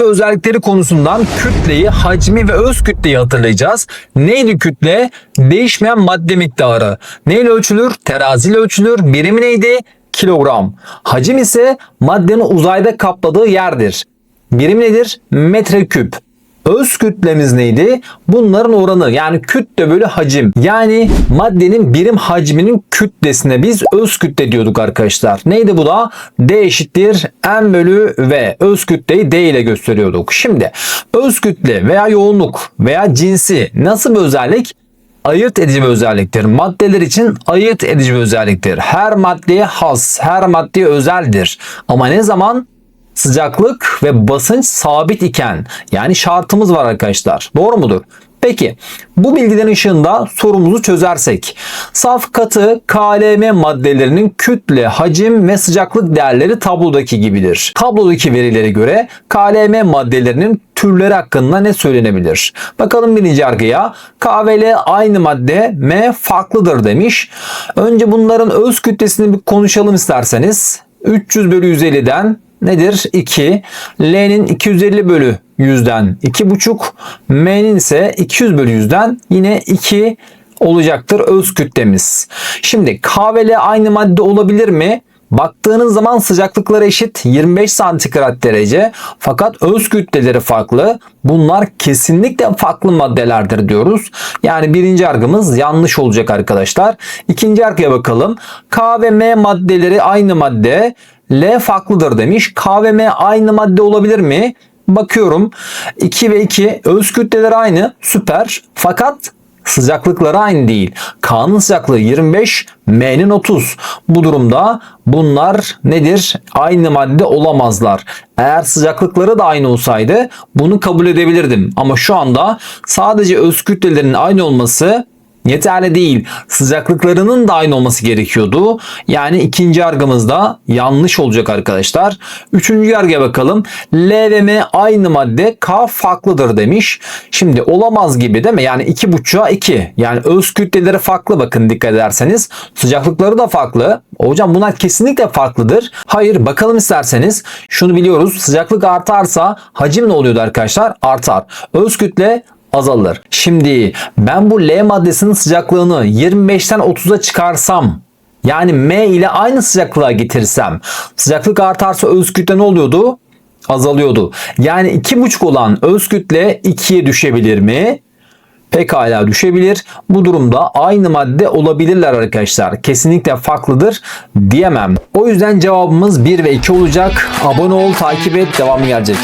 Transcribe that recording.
ve özellikleri konusundan kütleyi, hacmi ve öz kütleyi hatırlayacağız. Neydi kütle? Değişmeyen madde miktarı. Neyle ölçülür? Teraziyle ölçülür. Birimi neydi? Kilogram. Hacim ise maddenin uzayda kapladığı yerdir. Birim nedir? Metreküp. Öz kütlemiz neydi? Bunların oranı yani kütle bölü hacim. Yani maddenin birim hacminin kütlesine biz öz kütle diyorduk arkadaşlar. Neydi bu da? D eşittir M bölü V. Öz kütleyi D ile gösteriyorduk. Şimdi öz kütle veya yoğunluk veya cinsi nasıl bir özellik? ayırt edici bir özelliktir. Maddeler için ayırt edici bir özelliktir. Her maddeye has, her maddeye özeldir. Ama ne zaman? Sıcaklık ve basınç sabit iken yani şartımız var arkadaşlar. Doğru mudur? Peki bu bilgilerin ışığında sorumuzu çözersek saf katı KLM maddelerinin kütle, hacim ve sıcaklık değerleri tablodaki gibidir. Tablodaki verilere göre KLM maddelerinin türleri hakkında ne söylenebilir? Bakalım birinci yargıya. K ve L aynı madde, M farklıdır demiş. Önce bunların öz kütlesini bir konuşalım isterseniz. 300 bölü 150'den nedir? 2. L'nin 250 bölü 100'den 2,5. M'nin ise 200 bölü 100'den yine 2 olacaktır öz kütlemiz. Şimdi K ve L aynı madde olabilir mi? Baktığınız zaman sıcaklıkları eşit 25 santigrat derece fakat öz kütleleri farklı. Bunlar kesinlikle farklı maddelerdir diyoruz. Yani birinci yargımız yanlış olacak arkadaşlar. İkinci yargıya bakalım. K ve M maddeleri aynı madde. L farklıdır demiş. K ve M aynı madde olabilir mi? Bakıyorum 2 ve 2 öz kütleleri aynı süper fakat sıcaklıkları aynı değil. K'nın sıcaklığı 25, M'nin 30. Bu durumda bunlar nedir? Aynı madde olamazlar. Eğer sıcaklıkları da aynı olsaydı bunu kabul edebilirdim. Ama şu anda sadece öz kütlelerin aynı olması yeterli değil. Sıcaklıklarının da aynı olması gerekiyordu. Yani ikinci yargımızda yanlış olacak arkadaşlar. Üçüncü yargıya bakalım. L ve M aynı madde K farklıdır demiş. Şimdi olamaz gibi değil mi? Yani 2,5'a 2. Yani öz kütleleri farklı bakın dikkat ederseniz. Sıcaklıkları da farklı. Hocam bunlar kesinlikle farklıdır. Hayır bakalım isterseniz. Şunu biliyoruz. Sıcaklık artarsa hacim ne oluyordu arkadaşlar? Artar. Öz kütle azalır. Şimdi ben bu L maddesinin sıcaklığını 25'ten 30'a çıkarsam yani M ile aynı sıcaklığa getirsem sıcaklık artarsa öz kütle ne oluyordu? Azalıyordu. Yani 2,5 olan öz kütle 2'ye düşebilir mi? Pekala düşebilir. Bu durumda aynı madde olabilirler arkadaşlar. Kesinlikle farklıdır diyemem. O yüzden cevabımız 1 ve 2 olacak. Abone ol, takip et, devamı gelecek.